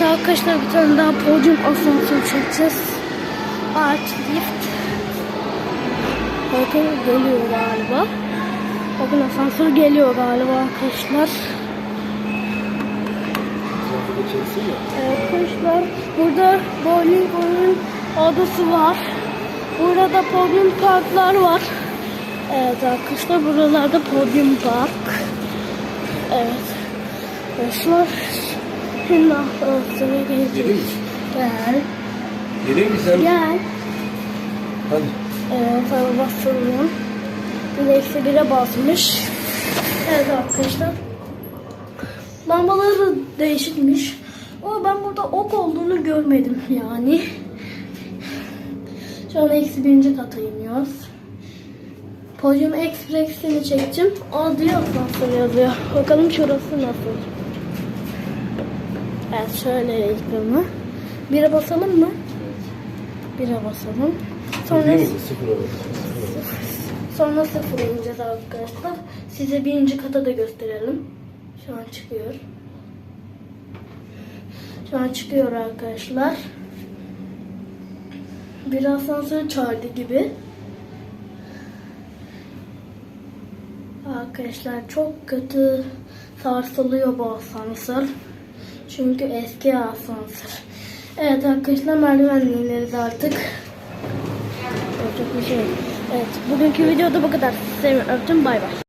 Evet arkadaşlar bir tane daha podyum asansör çekeceğiz. Art lift. Bakın geliyor galiba. Bakın asansör geliyor galiba arkadaşlar. Evet arkadaşlar burada bowling oyun odası var. Burada podyum parklar var. Evet arkadaşlar buralarda podyum park. Evet. Arkadaşlar şimdi asansöre Gelin mi? Gel. Gelin mi sen? Gel. Hadi. Basıyorum. Bir de eksi bire basmış. Evet arkadaşlar. Lambaları değişikmiş. Ama ben burada ok olduğunu görmedim yani. Şu an eksi birinci kata iniyoruz. Podium Express'ini çekeceğim. Aa diyor asansör yazıyor. Bakalım şurası nasıl. Evet şöyle ekranı. Bire basalım mı? Bire basalım. Sonra? Sıfır. Sonra sıfıra ineceğiz arkadaşlar. Size birinci kata da gösterelim. Şu an çıkıyor. Şu an çıkıyor arkadaşlar. Bir asansör çağırdı gibi. Arkadaşlar çok kötü sarsılıyor bu asansör. Çünkü eski asansör. Evet arkadaşlar merdivenle ineriz artık. Yapacak bir şey. Evet bugünkü videoda bu kadar. Sizi öptüm bay bay.